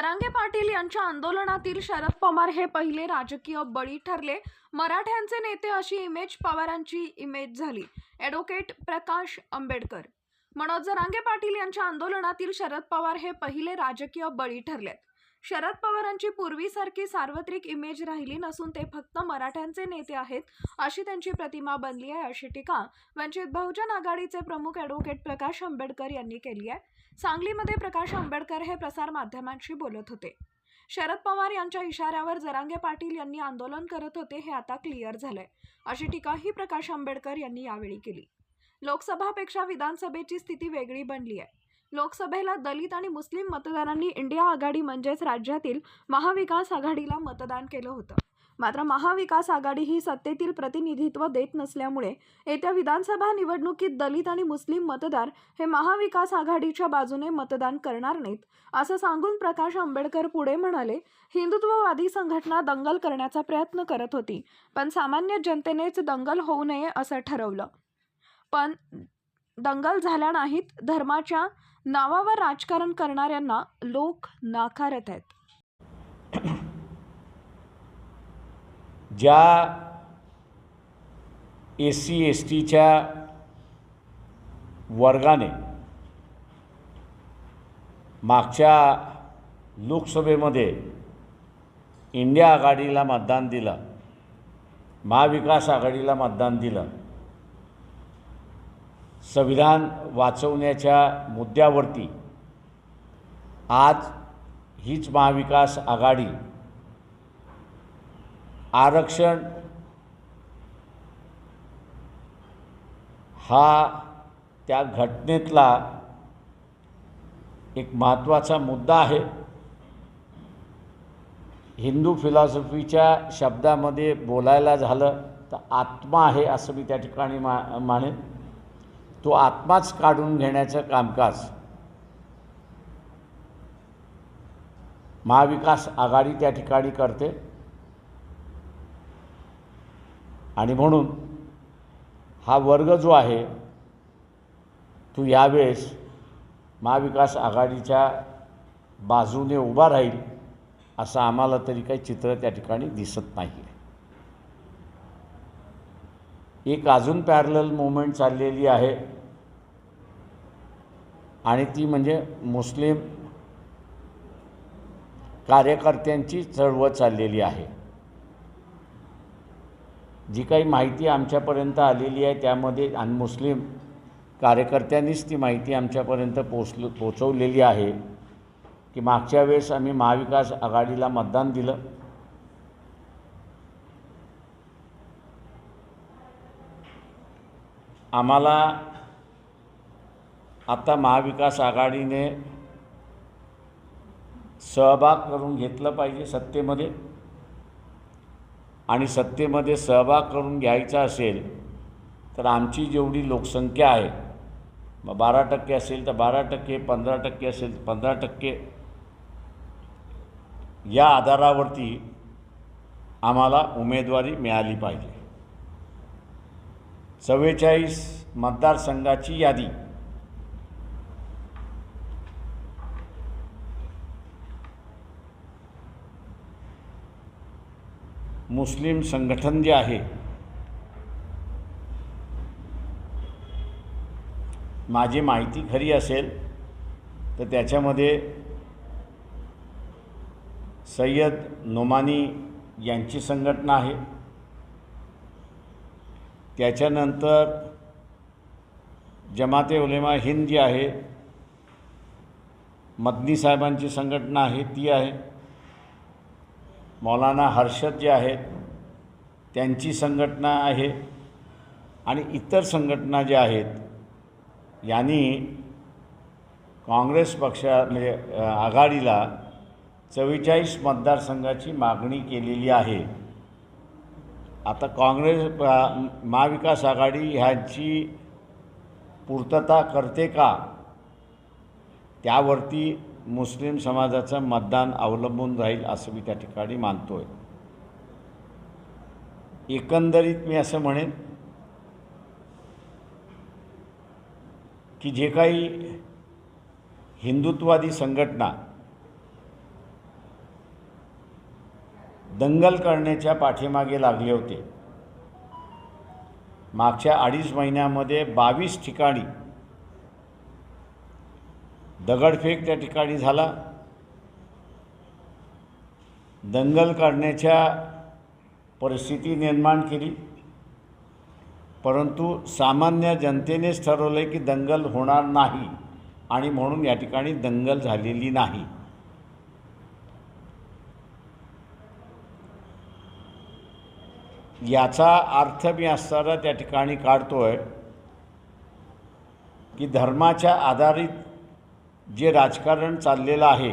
जरांगे पाटील यांच्या आंदोलनातील शरद पवार हे पहिले राजकीय बळी ठरले. मराठ्यांचे नेते अशी इमेज पवारांची इमेज झाली. ॲडव्होकेट प्रकाश आंबेडकर. मनोज जरांगे पाटील यांच्या आंदोलनातील शरद पवार हे पहिले राजकीय बळी ठरलेत. शरद पवारांची पूर्वीसारखी सार्वत्रिक इमेज राहिली नसून ते फक्त मराठ्यांचे नेते आहेत अशी त्यांची प्रतिमा बनली आहे अशी टीका वंचित बहुजन आघाडीचे प्रमुख ॲडव्होकेट प्रकाश आंबेडकर यांनी केली आहे. सांगलीमध्ये प्रकाश आंबेडकर हे प्रसार माध्यमांशी बोलत होते. शरद पवार यांच्या इशाऱ्यावर जरांगे पाटील यांनी आंदोलन करत होते हे आता क्लिअर झालंय अशी टीकाही प्रकाश आंबेडकर यांनी यावेळी केली. लोकसभापेक्षा विधानसभेची स्थिती वेगळी बनली आहे. लोकसभेला दलित आणि मुस्लिम मतदारांनी इंडिया आघाडी म्हणजेच राज्यातील महाविकास आघाडीला मतदान केलं होतं. मात्र महाविकास आघाडी ही सत्तेतील प्रतिनिधित्व देत नसल्यामुळे येत्या विधानसभा निवडणुकीत दलित आणि मुस्लिम मतदार हे महाविकास आघाडीच्या बाजूने मतदान करणार नाहीत असं सांगून प्रकाश आंबेडकर पुढे म्हणाले हिंदुत्ववादी संघटना दंगल करण्याचा प्रयत्न करत होती पण सामान्य जनतेनेच दंगल होऊ नये असं ठरवलं. पण दंगल झाल्या नाहीत धर्माच्या नावावर राजकारण करणाऱ्यांना लोक नाकारत आहेत. ज्या एस सी एस टीच्या वर्गाने मागच्या लोकसभेमध्ये इंडिया आघाडीला मतदान दिलं महाविकास आघाडीला मतदान दिलं संविधान वाचवण्याच्या मुद्द्यावरती आज हीच महाविकास आघाडी आरक्षण हा त्या घटनेतला एक महत्त्वाचा मुद्दा आहे. हिंदू फिलॉसॉफीच्या शब्दामध्ये बोलायला झालं तर आत्मा आहे असं मी त्या ठिकाणी मा मानेन. तो आत्माच काढून घेण्याचं कामकाज. महाविकास आघाडी त्या ठिकाणी करते. आणि म्हणून हा वर्ग जो आहे तो यावेळेस महाविकास आघाडीच्या बाजूने उभा राहील असं आम्हाला तरी काही चित्र त्या ठिकाणी दिसत नाही आहे एक अजून पॅरलल मुवमेंट चाललेली आहे. आणि ती म्हणजे मुस्लिम कार्यकर्त्यांची चळवळ चाललेली आहे. जी काही माहिती आमच्यापर्यंत आलेली आहे त्यामध्ये आणि मुस्लिम कार्यकर्त्यांनीच ती माहिती आमच्यापर्यंत पोचल पोचवलेली आहे. की मागच्या वेळेस आम्ही महाविकास आघाडीला मतदान दिलं. आम्हाला आता महाविकास आघाडीने सहभाग करून घेतलं पाहिजे सत्तेमध्ये. आणि सत्तेमध्ये सहभाग करून घ्यायचा असेल तर आमची जेवढी लोकसंख्या आहे मग बारा टक्के असेल तर बारा टक्के पंधरा टक्के असेल तर पंधरा टक्के या आधारावरती आम्हाला उमेदवारी मिळाली पाहिजे. चव्वेचाळीस मतदारसंघाची यादी. मुस्लिम संघटन जे आहे माझी माहिती खरी असेल तर त्याच्यामध्ये सय्यद नोमानी यांची संघटना आहे. त्याच्यानंतर जमाते उलेमा हिंद जी आहे मदनी साहेबांची संघटना आहे ती आहे. मौलाना हर्षद जे आहेत त्यांची संघटना आहे. आणि इतर संघटना ज्या आहेत यांनी काँग्रेस पक्षा म्हणजे आघाडीला चव्वेचाळीस मतदारसंघाची मागणी केलेली आहे. आता काँग्रेस महाविकास आघाडी ह्यांची पूर्तता करते का? त्यावरती मुस्लिम समाजाचं मतदान अवलंबून राहील असं मी त्या ठिकाणी मानतो आहे एकंदरीत मी असं म्हणेन की जे काही हिंदुत्ववादी संघटना दंगल करण्याच्या पाठीमागे लागले होते. मागच्या अडीच महिन्यामध्ये बावीस ठिकाणी दगडफेक त्या ठिकाणी झाला. दंगल करण्याच्या परिस्थिती निर्माण केली. परंतु सामान्य जनतेनेच ठरवलं की दंगल होणार नाही आणि म्हणून या ठिकाणी दंगल झालेली नाही. याचा अर्थ मी असताना त्या ठिकाणी काढतो आहे की धर्माच्या आधारित जे राजकारण चाललेलं आहे